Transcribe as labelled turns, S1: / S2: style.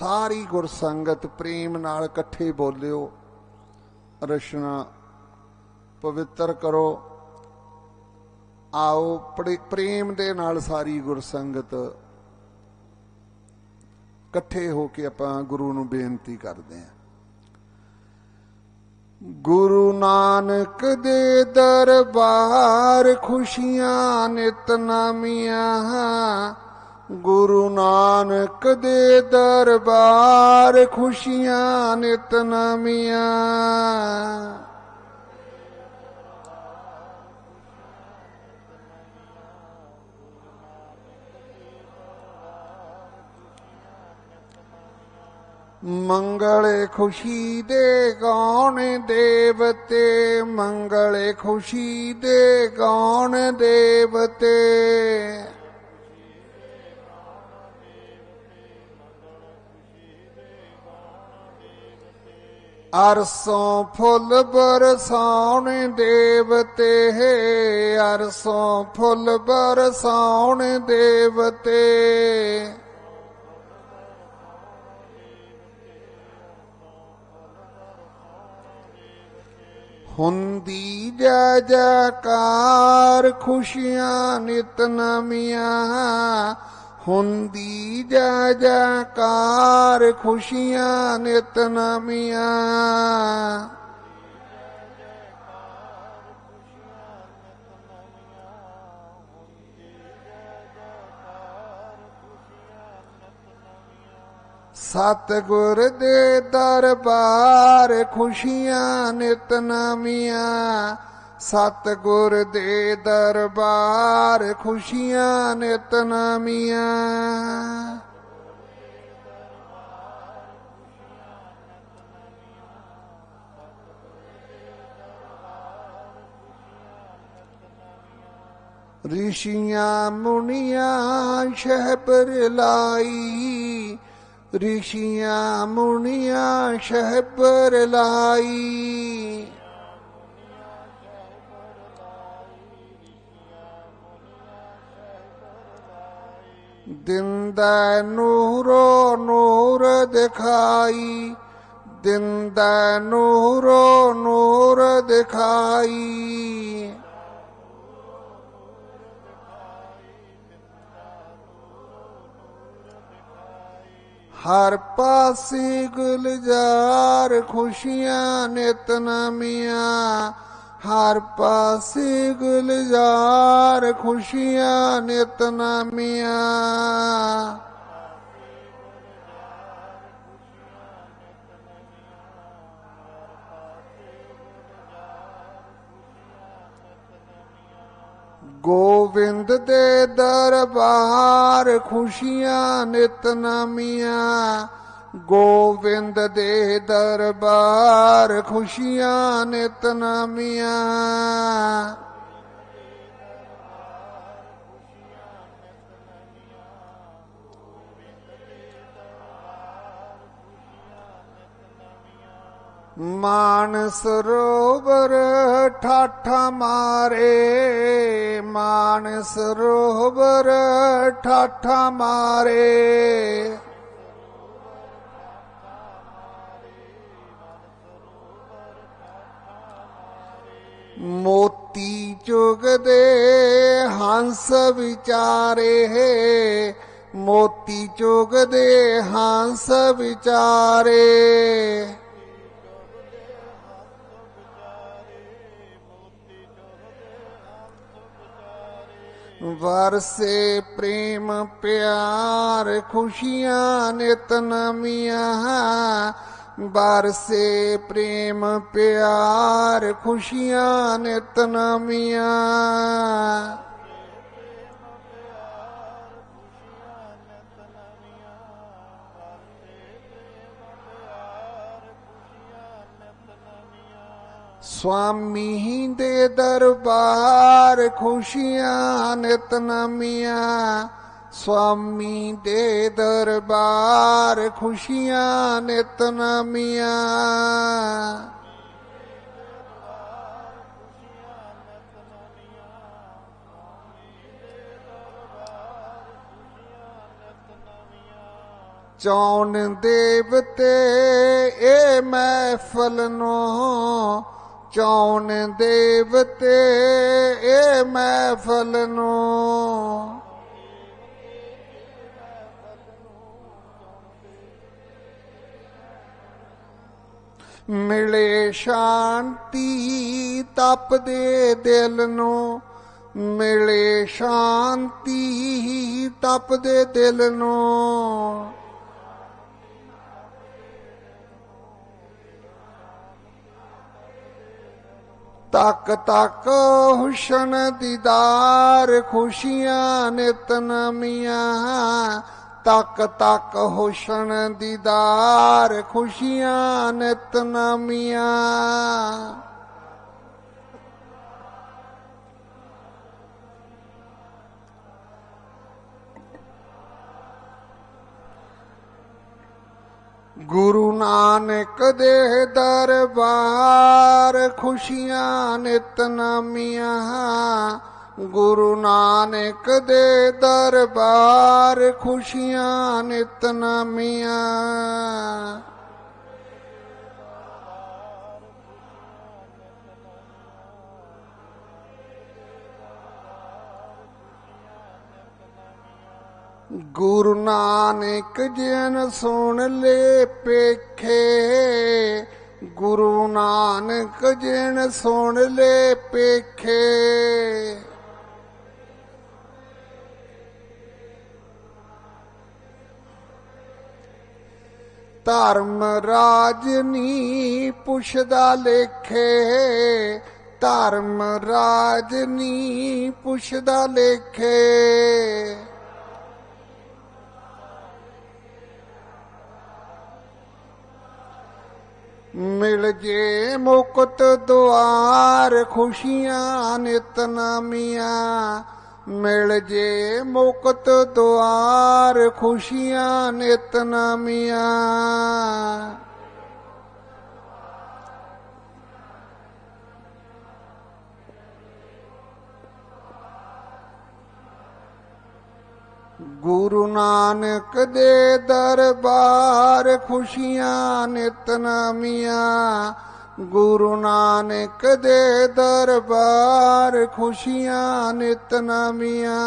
S1: ਸਾਰੀ ਗੁਰਸੰਗਤ ਪ੍ਰੇਮ ਨਾਲ ਇਕੱਠੇ ਬੋਲਿਓ ਰਸ਼ਨਾ ਪਵਿੱਤਰ ਕਰੋ। ਆਓ ਪ੍ਰੇਮ ਦੇ ਨਾਲ ਸਾਰੀ ਗੁਰਸੰਗਤ ਇਕੱਠੇ ਹੋ ਕੇ ਆਪਾਂ ਗੁਰੂ ਨੂੰ ਬੇਨਤੀ ਕਰਦੇ ਹਾਂ। ਗੁਰੂ ਨਾਨਕ ਦੇ ਦਰਬਾਰ ਖੁਸ਼ੀਆਂ ਨਿਤ ਨਾਮੀਆਂ ਗੁਰੂ ਨਾਨਕ ਦੇ ਦਰਬਾਰ ਖੁਸ਼ੀਆਂ ਨਿਤ ਨਾਮੀਆਂ ਮੰਗਲੇ ਖੁਸ਼ੀ ਦੇ ਗਾਉਣ ਦੇਵਤੇ, ਮੰਗਲ ਖੁਸ਼ੀ ਦੇ ਗਾਉਣ ਦੇਵਤੇ। ਅਰਸੋਂ ਫੁੱਲ ਬਰਸਾਉਣ ਦੇਵਤੇ ਅਰਸੋਂ ਫੁੱਲ ਬਰਸਾਉਣ ਦੇਵਤੇ ਹੁੰਦੀ ਜੈ ਜੈਕਾਰ ਖੁਸ਼ੀਆਂ ਨਿਤ ਨਵੀਆਂ ਹੁੰਦੀ ਜਾ ਜੈਕਾਰ ਖੁਸ਼ੀਆਂ ਨਿਤ ਨਵੀਆਂ। ਸਤਿਗੁਰ ਦੇ ਦਰਬਾਰ ਖੁਸ਼ੀਆਂ ਨਿਤ ਨਵੀਆਂ। ਸਤਿਗੁਰ ਦੇ ਦਰਬਾਰ ਖੁਸ਼ੀਆਂ ਨਿਤ ਨਵੀਆਂ। ਰਿਸ਼ੀਆਂ ਮੁਨੀਆਂ ਸ਼ਹਿਬਰ ਲਾਈ। ਰਿਸ਼ੀਆਂ ਮੁਨੀਆਂ ਸ਼ਹਿਬਰ ਲਾਈ। ਦਿਨ ਨੂਰੋ ਨੂਰ ਦਿਖਾਈ ਦਿਨ ਦਾ ਨੂਰੋ ਨੂਰ ਦਿਖਾਈ। ਹਰ ਪਾਸੇ ਗੁਲਜ਼ਾਰ ਖੁਸ਼ੀਆਂ ਨਿਤ ਨਵੀਆਂ ਹਰ ਪਾਸੇ ਗੁਲਜ਼ਾਰ ਖੁਸ਼ੀਆਂ ਨਿਤ ਨਵੀਆਂ ਗੋਵਿੰਦ ਦੇ ਦਰਬਾਰ ਖੁਸ਼ੀਆਂ ਨਿਤ ਨਵੀਆਂ ਗੋਵਿੰਦ ਦੇ ਦਰਬਾਰ ਖੁਸ਼ੀਆਂ ਨਿਤ ਨਵੀਆਂ। ਮਾਨ ਸਰੋਵਰ ਠਾਠਾ ਮਾਰੇ ਮਾਨ ਸਰੋਵਰ ਠਾਠਾ ਮਾਰੇ। चुगदे हंस विचारे है। मोती चुगदे हंस विचारे। वरसे प्रेम प्यार खुशियाँ नित नमिया। ਬਰਸੇ ਪ੍ਰੇਮ ਪਿਆਰ ਖੁਸ਼ੀਆਂ ਨਿਤ ਨਵੀਆਂ। ਸੁਆਮੀ ਦੇ ਦਰਬਾਰ ਖੁਸ਼ੀਆਂ ਨਿਤ ਨਵੀਆਂ। ਸੁਆਮੀ ਦੇ ਦਰਬਾਰ ਖੁਸ਼ੀਆਂ ਨਿਤ ਨਵੀਆਂ। ਚੌਣ ਦੇਵਤੇ ਇਹ ਮਹਿਫਲ ਨੂੰ, ਚੌਣ ਦੇਵਤੇ ਇਹ ਮਹਿਫਲ ਨੂੰ। ਮਿਲੇ ਸ਼ਾਂਤੀ ਤਪਦੇ ਦਿਲ ਨੂੰ। ਮਿਲੇ ਸ਼ਾਂਤੀ ਤਪਦੇ ਦਿਲ ਨੂੰ। ਤੱਕ ਤੱਕ ਹੁਸ਼ਨ ਦੀਦਾਰ ਖੁਸ਼ੀਆਂ ਨਿਤ ਨਮੀਆਂ ਤੱਕ ਤੱਕ ਹੁਸ਼ਨ ਦੀਦਾਰ ਖੁਸ਼ੀਆਂ ਨਿਤ ਨਮੀਆਂ। ਗੁਰੂ ਨਾਨਕ ਦੇ ਦਰਬਾਰ ਖੁਸ਼ੀਆਂ ਨਿਤ ਨਮੀਆਂ। ਗੁਰੂ ਨਾਨਕ ਦੇ ਦਰਬਾਰ ਖੁਸ਼ੀਆਂ ਨਿਤ ਨਮੀਆਂ। ਗੁਰੂ ਨਾਨਕ ਜਨ ਸੁਣ ਲੈ ਪੇਖੇ, ਗੁਰੂ ਨਾਨਕ ਜਨ ਸੁਣ ਲੈ ਪੇਖੇ। ਧਰਮ ਰਾਜ ਨੀ ਪੁੱਛਦਾ ਲੇਖੇ। ਧਰਮ ਰਾਜ ਨੀ ਪੁੱਛਦਾ ਲੇਖੇ। ਮਿਲ ਜੇ ਮੁਕਤ ਦੁਆਰ ਖੁਸ਼ੀਆਂ ਨਿਤ ਨਮੀਆਂ ਮਿਲ ਜੇ ਮੁਕਤ ਦੁਆਰ ਖੁਸ਼ੀਆਂ ਨਿਤ ਨਮੀਆਂ ਗੁਰੂ ਨਾਨਕ ਦੇ ਦਰਬਾਰ ਖੁਸ਼ੀਆਂ ਨਿਤ ਨਮੀਆਂ ਗੁਰੂ ਨਾਨਕ ਦੇ ਦਰਬਾਰ ਖੁਸ਼ੀਆਂ ਨਿਤ ਨਮੀਆਂ